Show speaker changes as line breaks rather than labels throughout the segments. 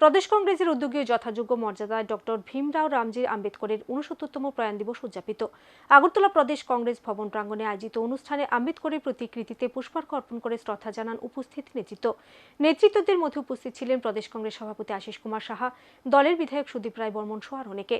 প্রদেশ কংগ্রেসের উদ্যোগে যথাযোগ্য মর্যাদায় ডক্টর ভীমরাও রামজি আম্বেদকরের উনসত্তরতম প্রয়াণ দিবস উদযাপিত। আগরতলা প্রদেশ কংগ্রেস ভবন প্রাঙ্গনে আয়োজিত অনুষ্ঠানে আম্বেদকরের প্রতিকৃতিতে পুষ্পার্ঘ অর্পণ করে শ্রদ্ধা জানান উপস্থিত নেতৃত্ব। নেতৃত্বদের মধ্যে উপস্থিত ছিলেন প্রদেশ কংগ্রেস সভাপতি আশিস কুমার সাহা, দলের বিধায়ক সুদীপ রায় বর্মন সহ অনেকে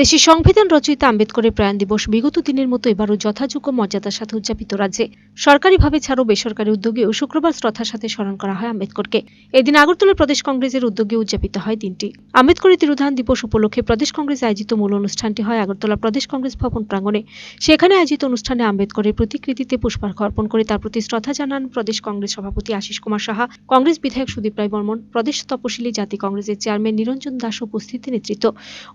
দেশের সংবিধান রচয়িতা আম্বেদকরের প্রয়াণ দিবস বিগত দিনের মতো এবারও যথাযোগ্য মর্যাদার সাথে উদযাপিত রাজ্যে। সরকারিভাবে ছাড়াও বেসরকারি উদ্যোগেও শুক্রবার শ্রদ্ধার সাথে স্মরণ করা হয় আম্বেদকরকে। এদিন আগরতলা প্রদেশ কংগ্রেসের উদ্যোগে উদযাপিত হয় দিনটি। আম্বেদকরের তিরোধান দিবস উপলক্ষে প্রদেশ কংগ্রেস আয়োজিত মূল অনুষ্ঠানটি হয় আগরতলা প্রদেশ কংগ্রেস ভবন প্রাঙ্গণে। সেখানে আয়োজিত অনুষ্ঠানে আম্বেদকরের প্রতিকৃতিতে পুষ্পার্ঘ অর্পণ করে তার প্রতি শ্রদ্ধা জানান প্রদেশ কংগ্রেস সভাপতি আশিস কুমার সাহা, কংগ্রেস বিধায়ক সুদীপ রায় বর্মন, প্রদেশ তপশিলী জাতি কংগ্রেসের চেয়ারম্যান নিরঞ্জন দাস উপস্থিতি নেতৃত্ব।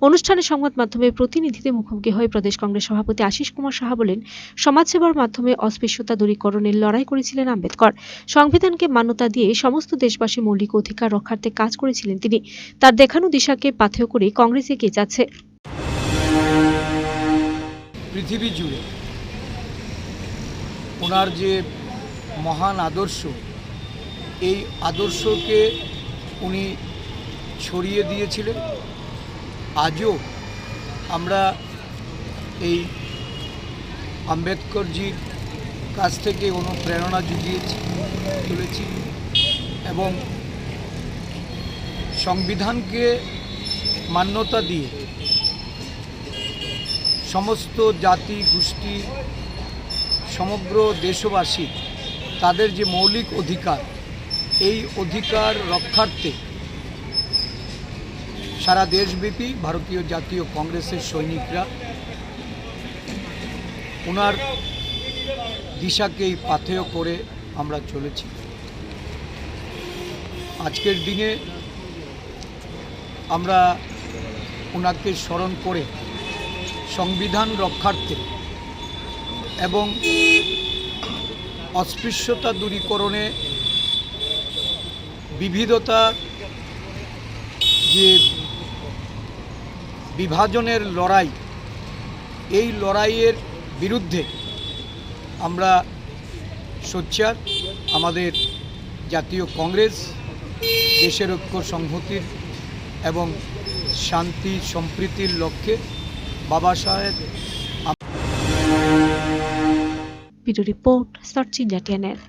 অনুষ্ঠানে সংবাদ মাধ্যমে প্রতিনিধিদের মুখোমুখি হয়ে প্রদেশ কংগ্রেস সভাপতি আশিস কুমার সাহা বলেন, সমাজসেবার মাধ্যমে অস্পৃশ্যতা দূরীকরণের লড়াই করেছিলেন আম্বেদকর। সংবিধানকে মান্যতা দিয়ে সমস্ত দেশবাসী মৌলিক অধিকার রক্ষার্থে কাজ করেছিলেন তিনি। তার দেখানো দিশাকে পাথেয় করে কংগ্রেস এগিয়ে যাচ্ছে।
পৃথিবী জুড়ে ওনার যে মহান আদর্শ, এই আদর্শকে উনি ছড়িয়ে দিয়েছিলেন। আজও আমরা এই আম্বেদকরজির কাছ থেকে অনুপ্রেরণা জুগিয়েছি, তুলেছি এবং সংবিধানকে মান্যতা দিয়ে সমস্ত জাতি, গোষ্ঠী, সমগ্র দেশবাসী তাদের যে মৌলিক অধিকার, এই অধিকার রক্ষার্থে সারা দেশব্যাপী ভারতীয় জাতীয় কংগ্রেসের সৈনিকরা ওনার দিশাকেই পাথেয় করে আমরা চলেছি। আজকের দিনে আমরা ওনাকে স্মরণ করে সংবিধান রক্ষার্থে এবং অস্পৃশ্যতা দূরীকরণে বিবিধতা যে বিভাজনের লড়াই। এই লড়াইয়ের বিরুদ্ধে আমরা সোচ্চার। আমাদের জাতীয় কংগ্রেস, দেশের ঐক্য সংহতির এবং শান্তি সম্প্রীতির লক্ষ্যে বাবা সাহেব
রিপোর্ট সার্চ টিএনএল